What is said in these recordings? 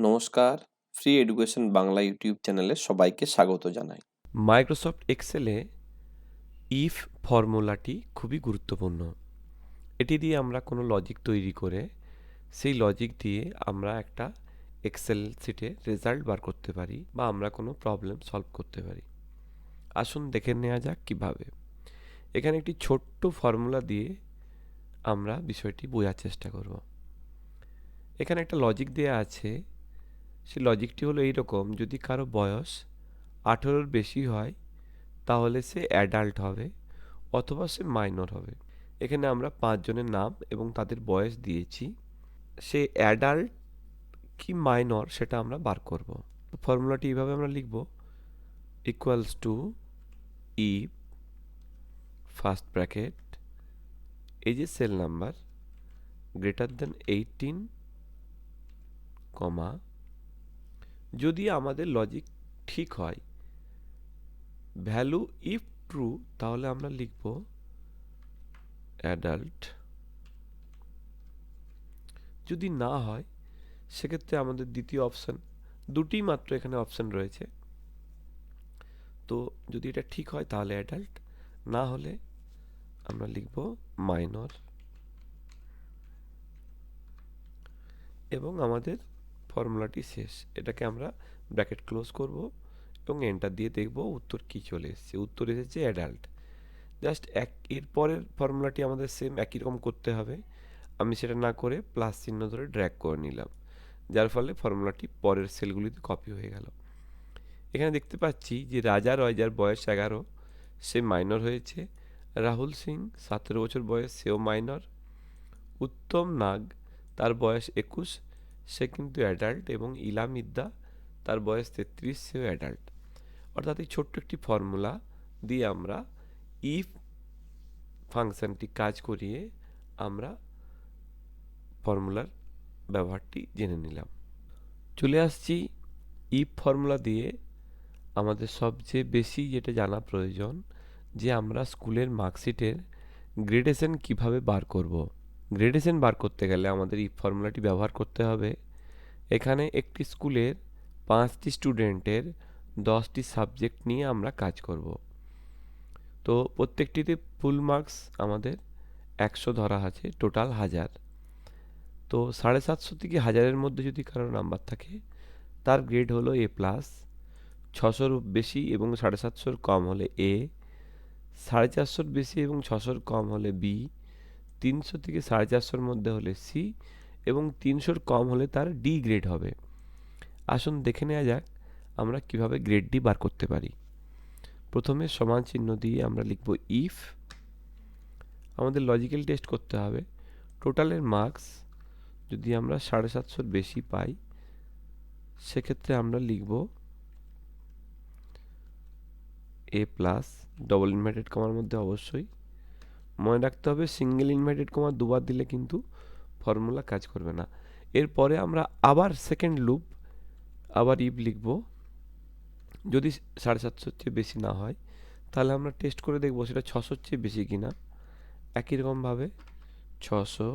নমস্কার free education Bangla YouTube চ্যানেলে সবাইকে স্বাগত জানাই। মাইক্রোসফট এক্সেলে ইফ ফর্মুলাটি খুবই গুরুত্বপূর্ণ। এটি দিয়ে আমরা কোনো লজিক তৈরি করে সেই লজিক দিয়ে আমরা একটা এক্সেল সিটে রেজাল্ট বার করতে পারি বা আমরা কোনো প্রবলেম সলভ করতে পারি। আসুন দেখে নেওয়া যাক কীভাবে। এখানে একটি ছোট্ট ফর্মুলা দিয়ে আমরা বিষয়টি বোঝার চেষ্টা করব। এখানে একটা লজিক দেয়া আছে সেই লজিকটি হলো এই রকম যদি কারও বয়স আঠেরোর বেশি হয়, তাহলে সে অ্যাডাল্ট হবে অথবা সে মাইনর হবে। এখানে আমরা পাঁচজনের নাম এবং তাদের বয়স দিয়েছি। সে অ্যাডাল্ট কি মাইনর সেটা আমরা বার করব। ফর্মুলাটি এইভাবে আমরা লিখব equals to E first bracket এই যে cell number greater than eighteen comma যদি আমাদের লজিক ঠিক হয় ভ্যালু ইফ ট্রু তাহলে আমরা লিখব অ্যাডাল্ট যদি না হয়, সেক্ষেত্রে আমাদের দ্বিতীয় অপশান দুটি মাত্র এখানে অপশান রয়েছে। তো যদি এটা ঠিক হয়, তাহলে অ্যাডাল্ট না হলে আমরা লিখব মাইনর এবং আমাদের ফর্মুলাটি শেষ। এটাকে আমরা ব্র্যাকেট ক্লোজ করব এবং এন্টার দিয়ে দেখব উত্তর কি চলে এসেছে। উত্তর এসেছে অ্যাডাল্ট। জাস্ট এক, এর পরের ফর্মুলাটি আমাদের সেম একই রকম করতে হবে। আমি সেটা না করে প্লাস চিহ্ন ধরে ড্র্যাগ করে নিলাম, যার ফলে ফর্মুলাটি পরের সেলগুলিতে কপি হয়ে গেল। এখানে দেখতে পাচ্ছি যে রাজা রয় যার বয়স এগারো, সে মাইনর হয়েছে। রাহুল সিং, সতেরো বছর বয়স, সেও মাইনর। উত্তম নাগ, তার বয়স একুশ সে কিন্তু অ্যাডাল্ট এবং ইলাম ইদ্দা তার বয়স তেত্রিশ, সেও অ্যাডাল্ট অর্থাৎ এই ছোট্ট একটি ফর্মুলা দিয়ে আমরা ইফ ফাংশনটি কাজ করিয়ে আমরা ফর্মুলার ব্যবহারটি জেনে নিলাম চলে আসছি ইফ ফর্মুলা দিয়ে আমাদের সবচেয়ে বেশি যেটা জানা প্রয়োজন যে আমরা স্কুলের মার্কশিটের গ্রেডেশন কীভাবে বার করব। গ্রেডেশন বার করতে গেলে আমাদের এই ফর্মুলাটি ব্যবহার করতে হবে। এখানে একটি স্কুলের পাঁচটি স্টুডেন্টের দশটি সাবজেক্ট নিয়ে আমরা কাজ করব। তো প্রত্যেকটিতে ফুল মার্কস আমাদের একশো ধরা আছে, টোটাল হাজার। তো সাড়ে সাতশো থেকে হাজারের মধ্যে যদি কারও নাম্বার থাকে, তার গ্রেড হলো এ প্লাস, ছশোর বেশি এবং সাড়ে সাতশোর কম হলে এ, সাড়ে চারশোর বেশি এবং ছশোর কম হলে বি তিনশো থেকে সাড়ে চারশোর মধ্যে হলে সি এবং তিনশোর কম হলে তার ডি গ্রেড হবে। আসুন দেখে নেওয়া যাক আমরা কীভাবে গ্রেডটি বার করতে পারি। প্রথমে সমান চিহ্ন দিয়ে আমরা লিখব ইফ আমাদের লজিক্যাল টেস্ট করতে হবে। টোটালের মার্কস যদি আমরা সাড়ে সাতশোর বেশি পাই, সেক্ষেত্রে আমরা লিখব এ প্লাস ডবল ইনভার্টেড কমার মধ্যে অবশ্যই। মনে রাখতে হবে সিঙ্গেল ইনভার্টেড কমা দুবার দিলে কিন্তু ফর্মুলা কাজ করবে না। এরপরে আমরা আবার সেকেন্ড লুপ আবার ইফ লিখব। যদি সাড়ে সাতশোর চেয়ে বেশি না হয়, তাহলে আমরা টেস্ট করে দেখব সেটা ছশোর চেয়ে বেশি কি না একই রকমভাবে ছশো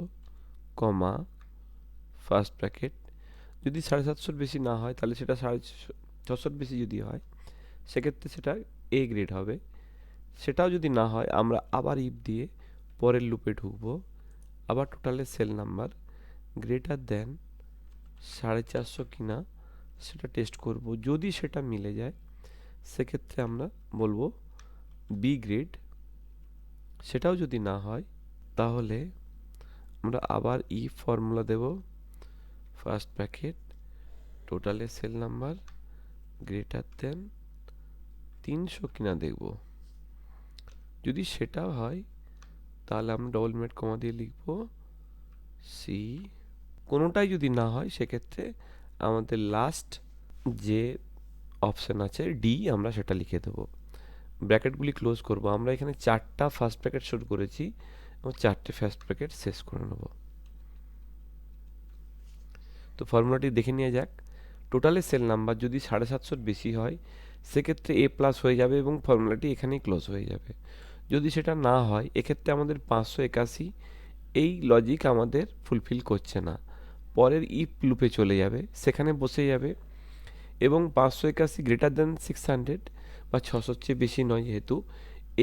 কমা ফার্স্ট ব্র্যাকেট যদি সাড়ে সাতশোর বেশি না হয়, তাহলে সেটা সাড়ে ছশোর বেশি যদি হয়, সেক্ষেত্রে সেটা এ গ্রেড হবে। সেটাও যদি না হয়, আমরা আবার ইফ দিয়ে পরের লুপে ঢুকবো। আবার টোটালের সেল নাম্বার গ্রেটার দেন সাড়ে চারশো কিনা সেটা টেস্ট করব। যদি সেটা মিলে যায়, সেক্ষেত্রে আমরা বলব বি গ্রেড সেটাও যদি না হয়, তাহলে আমরা আবার ই ফর্মুলা দেব। ফার্স্ট প্যাকেট টোটালের সেল নাম্বার গ্রেটার দেন তিনশো কিনা দেখব যদি সেটাও হয় তাহলে আমরা ডবল মিনিট কমা দিয়ে লিখব সি কোনোটাই যদি না হয়, সেক্ষেত্রে আমাদের লাস্ট যে অপশান আছে ডি আমরা সেটা লিখে দেবো। ব্র্যাকেটগুলি ক্লোজ করব। আমরা এখানে চারটা ফার্স্ট ব্র্যাকেট শুরু করেছি, এবং চারটে ফার্স্ট ব্র্যাকেট শেষ করে নেব। তো ফর্মুলাটি দেখে নেওয়া যাক। টোটালের সেল নাম্বার যদি সাড়ে সাতশোর বেশি হয়, সেক্ষেত্রে এ প্লাস হয়ে যাবে এবং ফর্মুলাটি এখানেই ক্লোজ হয়ে যাবে। যদি সেটা না হয়, এক্ষেত্রে আমাদের পাঁচশো একাশি এই লজিক আমাদের ফুলফিল করছে না। পরের ইফ লুপে চলে যাবে, সেখানে বসে যাবে এবং পাঁচশো একাশি গ্রেটার দেন সিক্স হান্ড্রেড বা ছশোর চেয়ে বেশি নয় যেহেতু,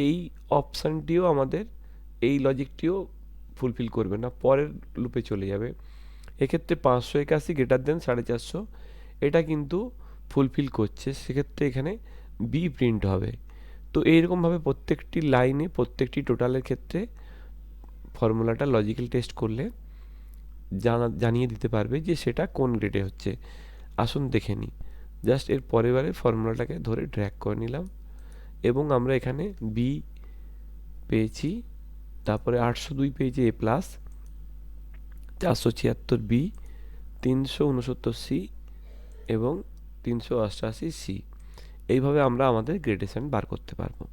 এই অপশানটিও আমাদের, এই লজিকটিও ফুলফিল করবে না, পরের লুপে চলে যাবে। এক্ষেত্রে পাঁচশো একাশি গ্রেটার দেন সাড়ে চারশো, এটা কিন্তু ফুলফিল করছে, সেক্ষেত্রে এখানে বি প্রিন্ট হবে। তো এইরকমভাবে প্রত্যেকটি লাইনে, প্রত্যেকটি টোটালের ক্ষেত্রে ফর্মুলাটা লজিক্যাল টেস্ট করলে জানা, জানিয়ে দিতে পারবে যে সেটা কোন গ্রেডে হচ্ছে। আসুন দেখে নিই। জাস্ট এর পরের বারে ফর্মুলাটাকে ধরে ড্র্যাগ করে নিলাম এবং আমরা এখানে বি পেয়েছি, তারপরে আটশো দুই পেয়েছি এ প্লাস চারশো ছিয়াত্তর বি তিনশো উনসত্তর সি এবং তিনশো অষ্টআশি সি এইভাবে আমরা আমাদের গ্রেডেশন বার করতে পারব।